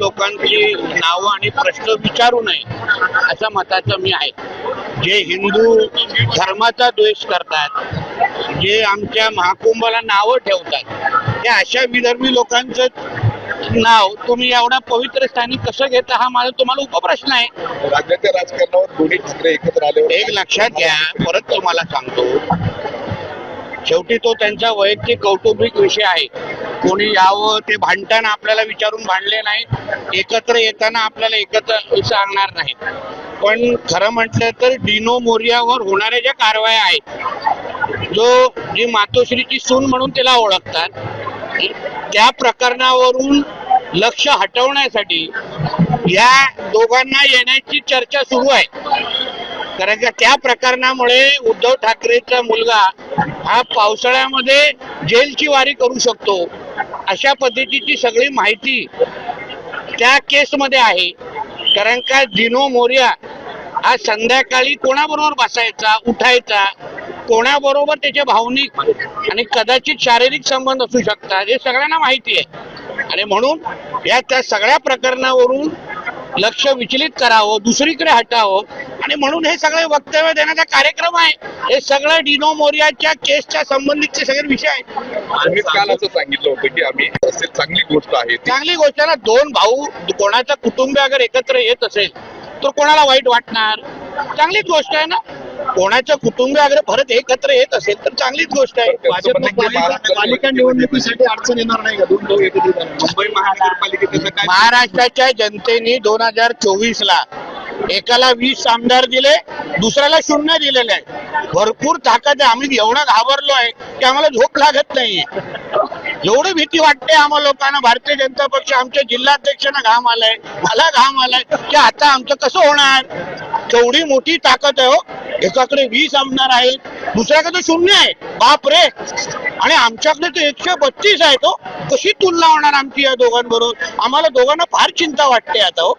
लोकांची नावं आणि प्रश्न विचारू नये अशा मताचं मी आहे. जे हिंदू धर्माचा द्वेष करतात जे आमच्या महाकुंभाला नावं ठेवतात त्या अशा विदर्भी लोकांचं नाव तुम्ही एवढ्या पवित्र स्थानी कसं घेता हा माझा तुम्हाला उपप्रश्न आहे. राज्याच्या राजकारणावर दोन्ही ठाकरे एकत्र आल्यावर एक लक्षात घ्या परत तुम्हाला सांगतो. शेवटी तो त्यांचा वैयक्तिक कौटुंबिक विषय आहे. कोणी यावं ते भांडताना आपल्याला विचारून भांडले नाही एकत्र येताना आपल्याला एकत्र सांगणार नाही पण खरं म्हटलं तर डिनो मोर्यावर होणाऱ्या ज्या कारवाया आहेत जो जी मातोश्रीची सून म्हणून तिला ओळखतात त्या प्रकरणावरून लक्ष हटवण्यासाठी या दोघांना येण्याची चर्चा सुरू आहे. कारण का त्या प्रकरणामुळे उद्धव ठाकरेचा मुलगा हा पावसाळ्यामध्ये जेलची वारी करू शकतो. अशा पद्धतीची सगळी माहिती त्या केसमध्ये आहे. कारण का दिनो मोर्या हा संध्याकाळी कोणाबरोबर बसायचा उठायचा कोणाबरोबर त्याचे भावनिक आणि कदाचित शारीरिक संबंध असू शकतात हे सगळ्यांना माहिती आहे. आणि म्हणून या त्या सगळ्या प्रकरणावरून लक्ष विचलित करावं दुसरीकडे हटावं. आणि म्हणून हे सगळे वक्तव्य देण्याचा कार्यक्रम आहे. हे सगळं डिनो मोरियाच्या केसच्या संबंधितचे सगळे विषय आहेत. आम्ही काल असं सांगितलं होतं की आम्ही चांगली गोष्ट आहे चांगली गोष्ट ना दोन भाऊ कोणाचा कुटुंब अगर एकत्र येत असेल तर कोणाला वाईट वाटणार? चांगलीच गोष्ट आहे ना. कोणाचं कुटुंब अगर परत एकत्र येत असेल तर चांगलीच गोष्ट आहे. पालिका निवडणुकीसाठी अडचण येणार नाही का? दोन आले. मुंबई महानगरपालिकेचं काय? महाराष्ट्राच्या जनतेने दोन हजार चोवीस ला एकाला वीस आमदार दिले दुसऱ्याला शून्य दिलेले आहे. भरपूर ताकद आहे. आम्ही एवढं घाबरलो आहे की आम्हाला झोप लागत नाहीये. एवढी भीती वाटते आम्हाला लोकांना. भारतीय जनता पक्ष आमच्या जिल्हाध्यक्षांना घाम आलाय मला घाम आलाय की आता आमचं कसं होणार? केवढी मोठी ताकद आहे हो. एकाकडे वीस आमदार आहेत दुसऱ्याकडे शून्य आहे. बाप रे आणि आमच्याकडे तर एकशे बत्तीस आहे तो. कशी तुलना होणार आमची या दोघांबरोबर? आम्हाला दोघांना फार चिंता वाटते आता हो.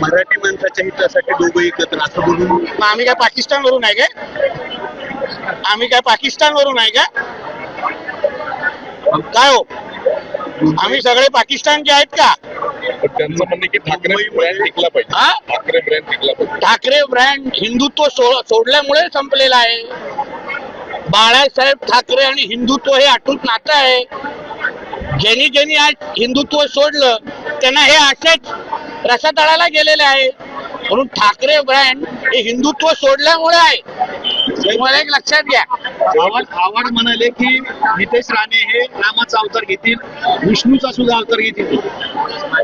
मराठी माणसाच्या हितासाठी दोघं एकत्र असं बोलून मग आम्ही काय पाकिस्तान वरून आहे काय? आम्ही काय पाकिस्तान वरून आहे का? काय हो? आम्ही सगळे पाकिस्तानचे आहेत का? त्यांचं म्हणणं की ठाकरे ब्रँड टिकला पाहिजे. हा? ठाकरे ब्रँड टिकला पाहिजे. ठाकरे ब्रँड हिंदुत्व सोडल्यामुळे संपलेला आहे. बाळासाहेब ठाकरे आणि हिंदुत्व हे अटूट नातं आहे. ज्यांनी ज्यांनी आज हिंदुत्व सोडलं त्यांना हे असेच रसातळाला गेलेले आहे. म्हणून ठाकरे ब्रँड हे हिंदुत्व सोडल्यामुळे आहे. मला एक लक्षात घ्या. आव्हाड आव्हाड म्हणाले की नितेश राणे हे रामाचा अवतार घेतील विष्णूचा सुद्धा अवतार घेतील.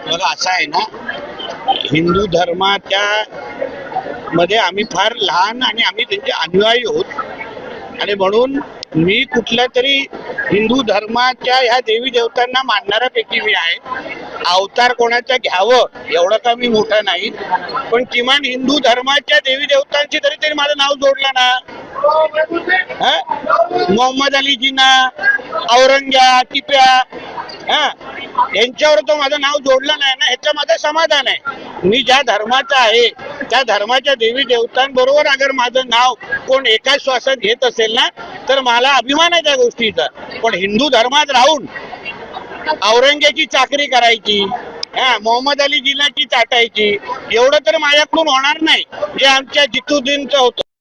बघा असं आहे ना हिंदू धर्माच्या मध्ये आम्ही फार लहान आणि आम्ही त्यांचे अनुयायी होत. आणि म्हणून मी कुठल्या तरी हिंदू धर्माच्या ह्या देवी देवतांना मानणाऱ्यापैकी मी आहे. अवतार कोणाचा घ्यावं एवढं का मी मोठा नाही. पण किमान हिंदू धर्माच्या देवी देवतांची तरी तरी माझं नाव जोडलं ना. मोहम्मद मोहम्मद अलीजीना औरंग्या टिप्या हा? यांच्यावर तो माझं नाव जोडलं नाही ना ह्याचं माझं समाधान आहे. मी ज्या धर्माचा आहे त्या धर्माच्या देवी देवतांबरोबर अगर माझं नाव कोण एकाच श्वासात घेत असेल ना तर मला अभिमान आहे त्या गोष्टीचा. पण हिंदू धर्मात राहून औरंग्याची चाकरी करायची हा? मोहम्मद अली जिनाची चाटायची एवढं तर माझ्याकडून होणार नाही जे आमच्या जितुद्दीनचं होतं.